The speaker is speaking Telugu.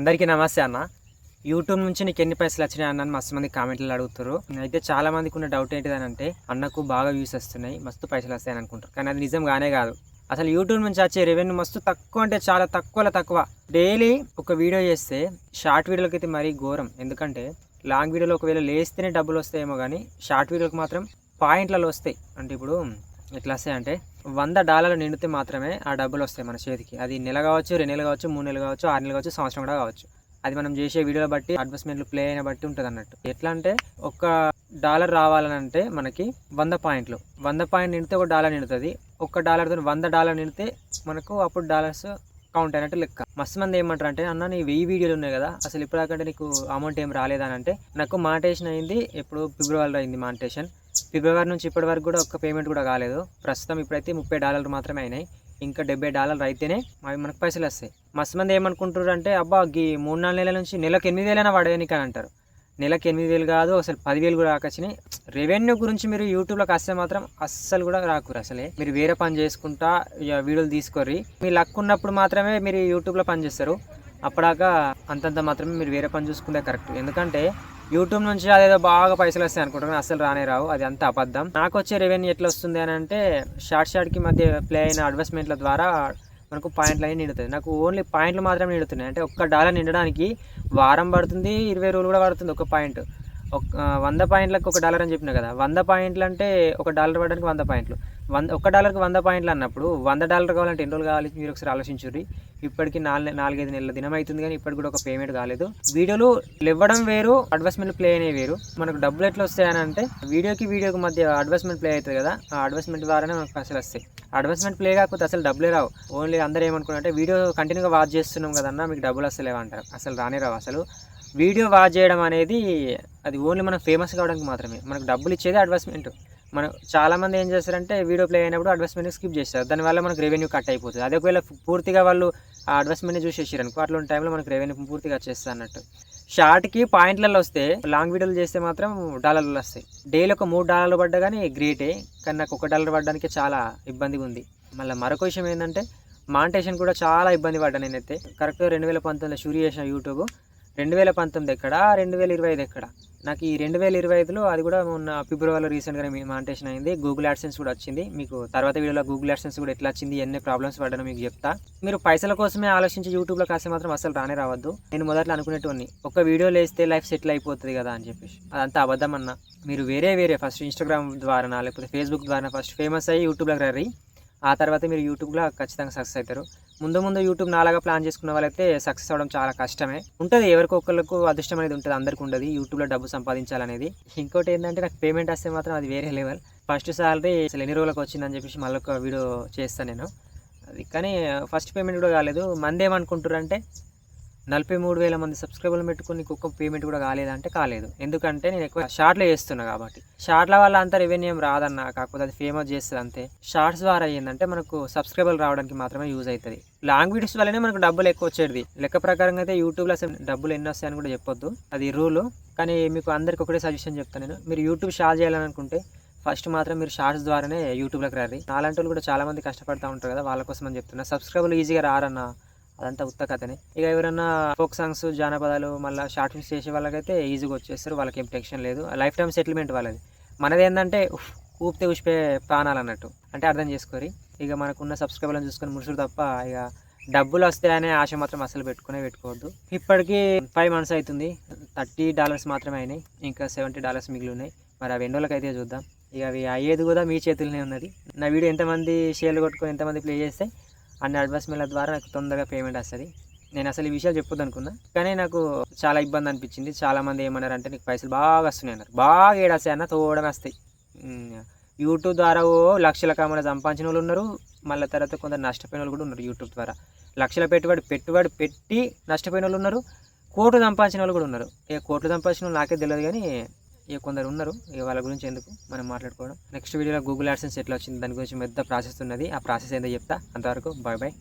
అందరికీ నమస్తే అన్న. యూట్యూబ్ నుంచి నీకు ఎన్ని పైసలు వచ్చినాయి అన్న మస్తు మంది కామెంట్లు అడుగుతారు. అయితే చాలా మందికి ఉన్న డౌట్ ఏంటిదని అంటే అన్నకు బాగా వ్యూస్ వస్తున్నాయి మస్తు పైసలు వస్తాయని అనుకుంటారు. కానీ అది నిజం కానే కాదు. అసలు యూట్యూబ్ నుంచి వచ్చే రెవెన్యూ మస్తు తక్కువ అంటే చాలా తక్కువలో తక్కువ. డైలీ ఒక వీడియో చేస్తే షార్ట్ వీడియోలకి అయితే మరీ ఘోరం. ఎందుకంటే లాంగ్ వీడియోలో ఒకవేళ లేస్తేనే డబ్బులు వస్తాయేమో కానీ షార్ట్ వీడియోకి మాత్రం పాయింట్లలో వస్తాయి. అంటే ఇప్పుడు ఎట్లా వస్తాయి అంటే వంద డాలర్లు నిండితే మాత్రమే ఆ డబ్బులు వస్తాయి మన చేతికి. అది నెల కావచ్చు రెండు నెలలు కావచ్చు మూడు నెలలు కావచ్చు ఆరు నెలలు కావచ్చు సంవత్సరం కూడా కావచ్చు. అది మనం చేసే వీడియోల బట్టి అడ్వర్టైజ్మెంట్లు ప్లే అయిన బట్టి ఉంటుంది అన్నట్టు. ఎట్లా అంటే ఒక డాలర్ రావాలని అంటే మనకి వంద పాయింట్లు. వంద పాయింట్ నిండితే ఒక డాలర్ నిండుతుంది. ఒక డాలర్తో వంద డాలర్ నిండితే మనకు అప్పుడు డాలర్స్ కౌంట్ అయినట్టు లెక్క. మస్తు మంది ఏమంటారు అంటే అన్న నీ వెయ్యి వీడియోలు ఉన్నాయి కదా అసలు ఇప్పటికంటే నీకు అమౌంట్ ఏం రాలేదని అంటే నాకు మానిటేషన్ అయింది ఇప్పుడు ఫిబ్రవరిలో అయింది మానిటేషన్ ఫిబ్రవరి నుంచి ఇప్పటి వరకు కూడా ఒక్క పేమెంట్ కూడా కాలేదు. ప్రస్తుతం ఇప్పుడైతే ముప్పై డాలర్లు మాత్రమే అయినాయి. ఇంకా డెబ్బై డాలర్లు అయితేనే అవి మనకు పైసలు వస్తాయి. మస్తు మంది ఏమనుకుంటారు అంటే అబ్బా గీ మూడు నాలుగు నెలల నుంచి నెలకు ఎనిమిది వేలైనా పడేయనికి అని అంటారు. నెలకు ఎనిమిది వేలు కాదు అసలు పదివేలు కూడా రాకొచ్చినాయి రెవెన్యూ గురించి మీరు యూట్యూబ్లోకి వస్తే మాత్రం అస్సలు కూడా రాకురు అసలే. మీరు వేరే పని చేసుకుంటా ఇక వీడియోలు తీసుకోర్రి. మీ లక్ ఉన్నప్పుడు మాత్రమే మీరు యూట్యూబ్లో పని చేస్తారు. అప్పడాక అంతంత మాత్రమే మీరు వేరే పని చూసుకుంటే కరెక్ట్. ఎందుకంటే యూట్యూబ్ నుంచి అదేదో బాగా పైసలు వస్తాయి అనుకుంటున్నాను అసలు రానే రావు అది అంత అబద్ధం. నాకు వచ్చే రెవెన్యూ ఎట్లా వస్తుంది అని అంటే షార్ట్ షార్ట్కి మధ్య ప్లే అయిన అడ్వర్టైజ్మెంట్ల ద్వారా మనకు పాయింట్లు అవి నిండుతుంది నాకు ఓన్లీ పాయింట్లు మాత్రమే నిండుతున్నాయి. అంటే ఒక్క డాలర్ నిండడానికి వారం పడుతుంది ఇరవై రోజులు కూడా పడుతుంది ఒక పాయింట్ ఒక వంద పాయింట్లకు ఒక డాలర్ అని చెప్పిన కదా వంద పాయింట్లు అంటే ఒక డాలర్ పడడానికి వంద పాయింట్లు వంద ఒక డాలర్కి వంద పాయింట్లు అన్నప్పుడు వంద డాలర్ కావాలంటే ఎన్ని రోజులు కావాలి? మీరు ఒకసారి ఆలోచించుర్రి. ఇప్పటికి నాలుగు నాలుగైదు నెలల దినం అవుతుంది కానీ ఇప్పటికి కూడా ఒక పేమెంట్ కాలేదు. వీడియోలు ఇవ్వడం వేరు అడ్వర్టైజ్మెంట్ ప్లే అనే వేరు. మనకు డబ్బులు ఎట్లా వస్తాయని అంటే వీడియోకి వీడియోకి మధ్య అడ్వర్టైజ్మెంట్ ప్లే అవుతుంది కదా ఆ అడ్వర్టైజ్మెంట్ ద్వారానే మనకు పైసలు వస్తాయి. అడ్వర్టైజ్మెంట్ ప్లే కాకపోతే అసలు డబ్బులే రావు. ఓన్లీ అందరూ ఏమనుకున్నారంటే వీడియో కంటిన్యూగా వాచ్ చేస్తున్నాం కదన్నా మీకు డబ్బులు వస్తలేవు అంటారు అసలు రానే రావు అసలు. వీడియో వాచ్ చేయడం అనేది అది ఓన్లీ మనం ఫేమస్ కావడానికి మాత్రమే. మనకు డబ్బులు ఇచ్చేది అడ్వర్టైజ్మెంట్ మనం చాలామంది ఏం చేస్తారంటే వీడియో ప్లే అయినప్పుడు అడ్వర్టైజ్మెంట్ స్కిప్ చేస్తారు. దానివల్ల మనకు రెవెన్యూ కట్ అయిపోతుంది. అదే ఒకవేళ పూర్తిగా వాళ్ళు ఆ అడ్వర్టైజ్మెంట్ చూసేసారు అనుకో అట్లాంటి టైంలో మనకు రెవెన్యూ పూర్తిగా వచ్చేస్తా అన్నట్టు. షార్ట్కి పాయింట్లలో వస్తే లాంగ్ వీడియోలు చేస్తే మాత్రం డాలర్లు వస్తాయి. డైలీ ఒక మూడు డాలర్లు పడ్డా కానీ గ్రేటే కానీ నాకు ఒక డాలర్ పడడానికి చాలా ఇబ్బందిగా ఉంది. మళ్ళీ మరొక విషయం ఏంటంటే మాంటేషన్ కూడా చాలా ఇబ్బంది పడ్డా నేనైతే. కరెక్ట్గా రెండు వేల పంతొమ్మిదిలో షూరి చేసిన యూట్యూబ్ రెండు వేల పంతొమ్మిది ఎక్కడ? రెండు వేల ఇరవై ఐదు ఎక్కడ? నాకు ఈ రెండు వేల ఇరవై ఐదులో అది కూడా మొన్న ఫిబ్రవరిలో రీసెంట్గా మానిటేషన్ అయింది. గూగుల్ యాడ్సెన్స్ కూడా వచ్చింది. మీకు తర్వాత వీడియోలో గూగుల్ యాడ్సెన్స్ కూడా ఎట్లా వచ్చింది ఎన్ని ప్రాబ్లమ్స్ పడ్డానో మీకు చెప్తా. మీరు పైసల కోసమే ఆలోచించి యూట్యూబ్లో కాస్తే మాత్రం అసలు రానే రావద్దు. నేను మొదట్లో అనుకునేటువంటి ఒక వీడియో లేస్తే లైఫ్ సెటిల్ అయిపోతుంది కదా అని చెప్పేసి. అదంతా అబద్ధం అన్న. మీరు వేరే వేరే ఫస్ట్ ఇన్స్టాగ్రామ్ ద్వారా లేకపోతే ఫేస్బుక్ ద్వారా ఫస్ట్ ఫేమస్ అయ్యి యూట్యూబ్లోకి రీ ఆ తర్వాత మీరు యూట్యూబ్లో ఖచ్చితంగా సక్సెస్ అవుతారు. ముందు ముందు యూట్యూబ్ నాలాగా ప్లాన్ చేసుకున్న వాళ్ళైతే సక్సెస్ అవ్వడం చాలా కష్టమే. ఉంటుంది ఎవరికొకరికి అదృష్టం అనేది ఉంటుంది అందరికీ ఉండదు యూట్యూబ్లో డబ్బు సంపాదించాలనేది. ఇంకోటి ఏంటంటే నాకు పేమెంట్ వస్తే మాత్రం అది వేరే లెవెల్. ఫస్ట్ సాలరీ అసలు ఎన్ని రోజులకు వచ్చిందని చెప్పేసి మళ్ళీ ఒక వీడియో చేస్తాను నేను. అది కానీ ఫస్ట్ పేమెంట్ కూడా కాలేదు. మంది ఏమనుకుంటారు అంటే నలభై మూడు వేల మంది సబ్స్క్రైబర్లు పెట్టుకుని ఒక్క పేమెంట్ కూడా కాలేదంటే కాలేదు. ఎందుకంటే నేను ఎక్కువ షార్ట్లో చేస్తున్నా కాబట్టి. షార్ట్ల వల్ల అంత రెవెన్యూ ఏం రాదన్న కాకపోతే అది ఫేమస్ చేస్తుంది అంతే. షార్ట్స్ ద్వారా ఏంటంటే మనకు సబ్స్క్రైబర్లు రావడానికి మాత్రమే యూజ్ అవుతుంది లాంగ్ వీడియోస్ వల్లనే మనకు డబ్బులు ఎక్కువ వచ్చేది లెక్క ప్రకారంగా అయితే యూట్యూబ్లో అసలు డబ్బులు ఎన్ని వస్తాయని కూడా చెప్పొద్దు. అది రూల్ కానీ మీకు అందరికి ఒకటే సజెషన్ చెప్తాను నేను. మీరు యూట్యూబ్ షార్ట్ చేయాలని అనుకుంటే ఫస్ట్ మాత్రం మీరు షార్ట్స్ ద్వారానే యూట్యూబ్లోకి రారి. నాలాంటి వాళ్ళు కూడా చాలామంది కష్టపడుతూ ఉంటారు కదా వాళ్ళ కోసం అని చెప్తున్నా. సబ్స్క్రైబర్లు ఈజీగా రారన్నా అదంతా ఉత్త కథనే. ఇక ఎవరైనా ఫోక్ సాంగ్స్ జానపదాలు మళ్ళీ షార్ట్ ఫిల్మ్స్ చేసే వాళ్ళకైతే ఈజీగా వచ్చేస్తారు. వాళ్ళకి ఏం టెన్షన్ లేదు. లైఫ్ టైం సెటిల్మెంట్ వాళ్ళది. మనది ఏంటంటే ఊపితే ఉష్పే ప్రాణాలు అన్నట్టు. అంటే అర్థం చేసుకోరి. ఇక మనకున్న సబ్స్క్రైబర్లను చూసుకొని ముడుచుడు తప్ప ఇక డబ్బులు వస్తాయనే ఆశ మాత్రం అసలు పెట్టుకునే పెట్టుకోవద్దు. ఇప్పటికీ ఫైవ్ మంత్స్ అవుతుంది. థర్టీ డాలర్స్ మాత్రమే అయినాయి. ఇంకా సెవెంటీ డాలర్స్ మిగిలి ఉన్నాయి మరి అవి ఎన్నోళ్ళకి అయితే చూద్దాం. ఇక అవి అయ్యేది కూడా మీ చేతుల్లోనే ఉన్నది. నా వీడియో ఎంతమంది షేర్లు కొట్టుకొని ఎంతమంది ప్లే చేస్తే అన్ని మెయిల్ ద్వారా నాకు తొందరగా పేమెంట్ వస్తుంది. నేను అసలు ఈ విషయాలు చెప్పొద్దు అనుకున్నా. కానీ నాకు చాలా ఇబ్బంది అనిపించింది. చాలా మంది ఏమన్నారు అంటే నీకు పైసలు బాగా వస్తున్నాయి అన్నారు. బాగా ఏడాస్తాయి అన్న తోడమే వస్తాయి. యూట్యూబ్ ద్వారా ఓ లక్షల కామల సంపాదించిన వాళ్ళు ఉన్నారు. మళ్ళీ తర్వాత కొందరు నష్టపోయిన వాళ్ళు కూడా ఉన్నారు యూట్యూబ్ ద్వారా. లక్షల పెట్టుబడి పెట్టుబడి పెట్టి నష్టపోయిన వాళ్ళు ఉన్నారు. కోట్లు సంపాదించిన వాళ్ళు కూడా ఉన్నారు. ఇక కోట్లు సంపాదించిన వాళ్ళు నాకే తెలియదు కానీ ఇక కొందరు ఉన్నారు. ఇక వాళ్ళ గురించి ఎందుకు మనం మాట్లాడుకోవడం? నెక్స్ట్ వీడియోలో గూగుల్ యాడ్సెన్స్ ఎట్లా వచ్చింది? దాని గురించి పెద్ద ప్రాసెస్ ఉన్నది. ఆ ప్రాసెస్ ఏందో చెప్తా. అంతవరకు బాయ్ బాయ్